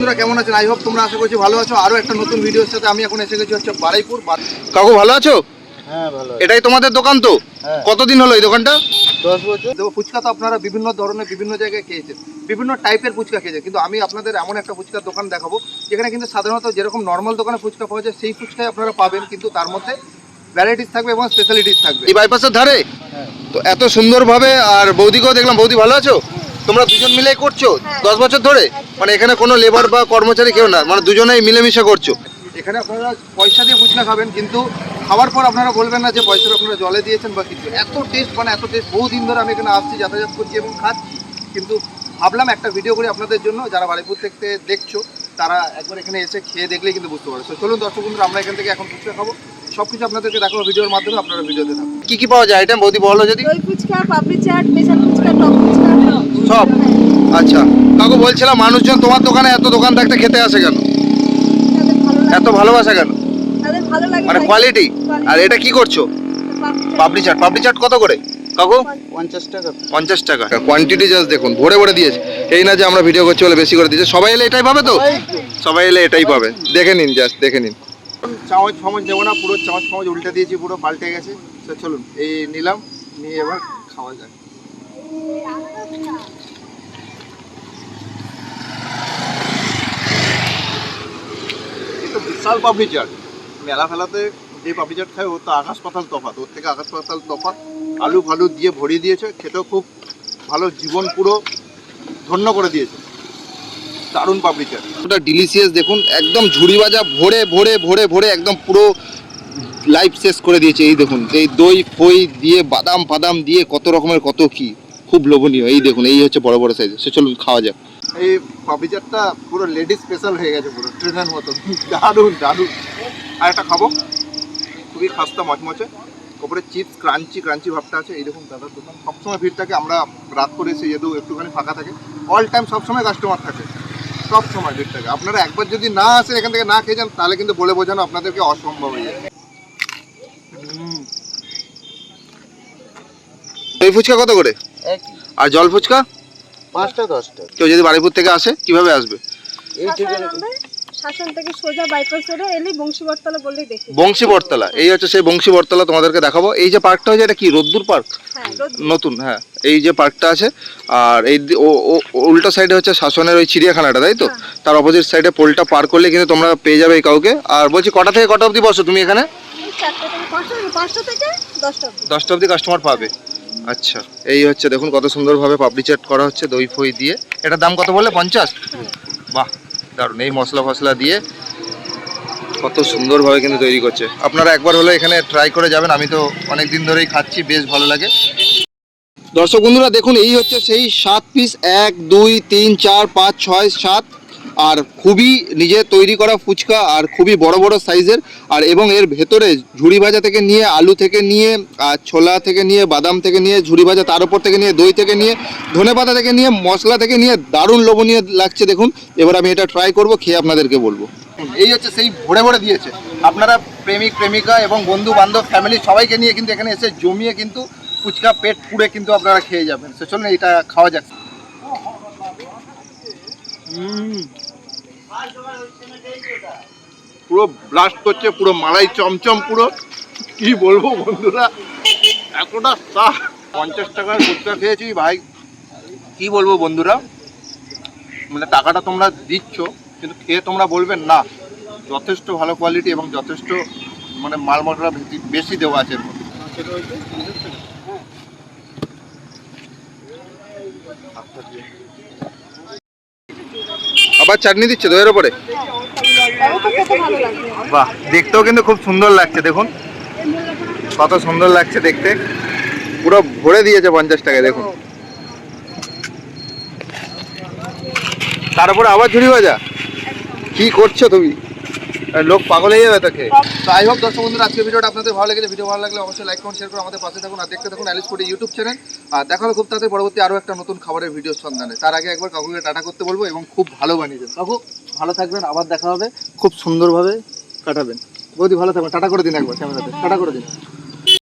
বন্ধুরা কেমন আছেন? আই হোপ তোমরা আশা করছি ভালো আছো। আরও একটা নতুন ভিডিওর সাথে আমি এখন এসে গেছি হচ্ছে বারাইপুর। কাকু ভালো আছো? হ্যাঁ ভালো এটাই তোমাদের দোকান তো? হ্যাঁ। কতদিন হলো এই দোকানটা? দশ বছর। দেখো ফুচকা তো আপনারা বিভিন্ন ধরনের বিভিন্ন জায়গায় খেয়েছেন। বিভিন্ন টাইপের ফুচকা খেয়েছেন। কিন্তু আমি আপনাদের এমন একটা ফুচকার দোকান দেখাবো যেখানে কিন্তু সাধারণত যেরকম নর্মাল দোকানে ফুচকা পাওয়া যায় সেই ফুচকাই আপনারা পাবেন। কিন্তু তার মধ্যে ভ্যারাইটিস থাকবে এবং স্পেশালিটিস থাকবে। এই বাইপাসের ধারে? হ্যাঁ। তো এত সুন্দরভাবে আর বৌদিকেও দেখলাম। বৌদি ভালো আছো? তোমরা দুজন মিলেই করছ? দশ বছর ধরে? মানে এখানে কোনো লেবার বা কর্মচারী কেউ না। মানে দুজনেই মিলেমিশে করছ? এখানে আপনারা পয়সা দিয়ে ফুচকা খাবেন কিন্তু খাওয়ার পর আপনারা বলবেন না যে পয়সাটা আপনারা জলে দিয়েছেন বা কিছু। এত টেস্ট মানে এত টেস্ট বহুদিন ধরে আমি এখানে আসছি যাতায়াত করছি এবং খাচ্ছি। কিন্তু ভাবলাম একটা ভিডিও করি আপনাদের জন্য। যারা বাড়িপুর থেকে দেখছ তারা একবার এখানে এসে খেয়ে দেখলেই কিন্তু বুঝতে পারবে। তো চলুন দর্শক বন্ধুরা আমরা এখান থেকে এখন ফুচকা খাব। সব কিছু আপনাদেরকে দেখাবো ভিডিওর মাধ্যমে আপনারা ভিডিওতে থাকুন। কি কি পাওয়া যায়? আইটেম বৌদি বলো যদি। দই ফুচকা পাপড়ি চাট স্পেশাল ফুচকা টক ফুচকা। সব। আচ্ছা কাকু বলছিলাম মানুষজন তোমার দোকানে এত দোকান থাকতে খেতে আসে কেন? এত ভালোবাসা কেন? মানে কোয়ালিটি আর এটা কি করছ? পাপড়ি চাট। পাপড়ি চাট কত করে? কাকু? পঞ্চাশ টাকা। পঞ্চাশ টাকা। কোয়ান্টিটি জাস্ট দেখুন ভরে ভরে দিয়েছে। এই না যে আমরা ভিডিও করছি বলে বেশি করে দিয়েছে। সবাই এলে এটাই পাবে তো? সবাই এলে। এটাই পাবে। দেখে নিন জাস্ট দেখে নিন। চামচ ফামচ নেব না পুরো চামচ ফামচ উল্টে দিয়েছি পুরো পাল্টে গেছে। চলুন এই নিলাম নিয়ে এবার খাওয়া তো বিশাল পাপড়ি চাট মেলা ফেলাতে যে পাপড়ি চাট খায়, ও তো আকাশ পাতাল তফাৎ। ওর থেকে আকাশ পাতাল তফাৎ, আলু ফালু দিয়ে ভরিয়ে দিয়েছে, খেতেও খুব ভালো, জীবন পুরো ধন্য করে দিয়েছে। দারুণ পাপড়ি চাট ওটা ডিলিশিয়াস দেখুন, একদম ঝুড়ি ভাজা, ভরে ভরে ভরে ভরে একদম পুরো লাইফ শেষ করে দিয়েছে। এই দেখুন, এই দই, ফই দিয়ে, বাদাম, ফাদাম দিয়ে কত রকমের, কত কি। খুব লোভনীয়। এই দেখুন এই হচ্ছে বড় বড় সাইজ সে চলুন খাওয়া যাক। এই পাপড়ি চাটটা পুরো লেডিস স্পেশাল হয়ে গেছে পুরো ট্রেনের মতো দারুণ দারুণ। আর একটা খাব। খুবই খাস্তা মচমচে। ওপরে চিপস ক্রাঞ্চি ক্রাঞ্চি ভাবটা আছে। এই দেখুন দাদার দোকান। সবসময় ভিড় থাকে আমরা রাত করে এসে যেহেতু একটুখানি ফাঁকা থাকে অল টাইম সবসময় কাস্টমার থাকে। সব সময় ভিড় থাকে। আপনারা একবার যদি না আসেন এখান থেকে না খেয়ে যান তাহলে কিন্তু বলে বোঝানো আপনাদেরকে অসম্ভব হয়ে যায়। দই ফুচকা কত করে? আর জল ফুচকা? পাঁচটা দশটা। কেউ যদি বাড়িপুর থেকে আসে কীভাবে আসবে? শাসন থেকে সোজা বাইপাস রোডে এলেই বংশীবরতলা বললেই দেখি। বংশী এই হচ্ছে সেই বংশী বটতলা তোমাদেরকে দেখাবো। এই যে পার্কটা হচ্ছে এটা কি রোদ্দুর পার্ক? হ্যাঁ নতুন হ্যাঁ। এই যে পার্কটা আছে আর এই উল্টো সাইডে হচ্ছে শাসনের ওই চিড়িয়াখানাটা তাই তো? হ্যাঁ। তার অপোজিট সাইডে পোলটা পার করলে কিন্তু তোমরা পেয়ে যাবে এই কাউকে। আর বলছি কটা থেকে কটা অবধি বসো তুমি এখানে? দশটা অবধি। কাস্টমার পাবে। আচ্ছা এই হচ্ছে দেখুন কত সুন্দরভাবে পাপড়ি চাট করা হচ্ছে দই ফই দিয়ে। এটার দাম কত বললে? পঞ্চাশ? বাহ, দারুণ। এই মশলা ফসলা দিয়ে কত সুন্দরভাবে কিন্তু তৈরি করছে। আপনারা একবার হলে এখানে ট্রাই করে যাবেন। আমি তো অনেক দিন ধরেই খাচ্ছি, বেশ ভালো লাগে। দর্শক বন্ধুরা, দেখুন, এই হচ্ছে সেই সাত পিস এক, দুই, তিন, চার, পাঁচ, ছয়, সাত। আর খুবই নিজে তৈরি করা ফুচকা আর খুবই বড় বড় সাইজের, আর এবং এর ভেতরে ঝুড়ি ভাজা থেকে নিয়ে, আলু থেকে নিয়ে, আর ছোলা থেকে নিয়ে, বাদাম থেকে নিয়ে, ঝুড়ি ভাজা তার উপর থেকে নিয়ে, দই থেকে নিয়ে, ধনে পাতা থেকে নিয়ে, মশলা থেকে নিয়ে, দারুণ লোভনীয় লাগছে দেখুন। এবার আমি এটা ট্রাই করব, খেয়ে আপনাদেরকে বলব। এই হচ্ছে সেই ভরে ভরে দিয়েছে। আপনারা প্রেমিক, প্রেমিকা এবং বন্ধু, বান্ধব ফ্যামিলি সবাইকে নিয়ে কিন্তু এখানে এসে জমিয়ে কিন্তু ফুচকা পেট পুড়ে কিন্তু আপনারা খেয়ে যাবেন। সে চলুন এটা খাওয়া যাক। পুরো ব্লাস্ট করছে, পুরো মালাই চমচম পুরো। কি বলব বন্ধুরা? এতটা সাহ। পঞ্চাশ টাকার ফুচকা খেয়েছি, ভাই। কি বলব বন্ধুরা? মানে টাকাটা তোমরা দিচ্ছ, কিন্তু খেয়ে তোমরা বলবেন না। যথেষ্ট ভালো কোয়ালিটি এবং যথেষ্ট মানে মাল মশলা বেশি- বেশি দেওয়া আছে এর মধ্যে। আবার চাটনি দিচ্ছে দইয়ের ওপরে? বাহ, দেখতেও কিন্তু খুব সুন্দর লাগছে, দেখুন। কত সুন্দর লাগছে দেখতে। পুরো ভরে দিয়েছে পঞ্চাশ টাকা দেখুন। তারপরে আবার ঝুড়ি ভাজা? কি করছ তুমি? লোক পাগল হয়ে যাবে তাকে। তো আই হোপ দর্শক বন্ধুরা আজকে ভিডিওটা আপনাদের ভালো লেগেছে। ভিডিও ভালো লাগলে অবশ্যই লাইক করুন শেয়ার করে আমাদের পাশে থাকুন। আর দেখতে থাকুন অ্যালিস কোটি ইউটিউব চ্যানেল আর দেখা হবে খুব তাড়াতাড়ি পরবর্তী আরও একটা নতুন খাবারের ভিডিও সন্ধানে। তার আগে একবার কাকুকে টাটা করতে বলব এবং খুব ভালো বানিয়েছেন কাকু ভালো থাকবেন। আবার দেখা হবে। খুব সুন্দরভাবে কাটাবেন। বৌদি ভালো থাকবেন। টাটা করে দিন একবার ক্যামেরাতে। টাটা করে দিন।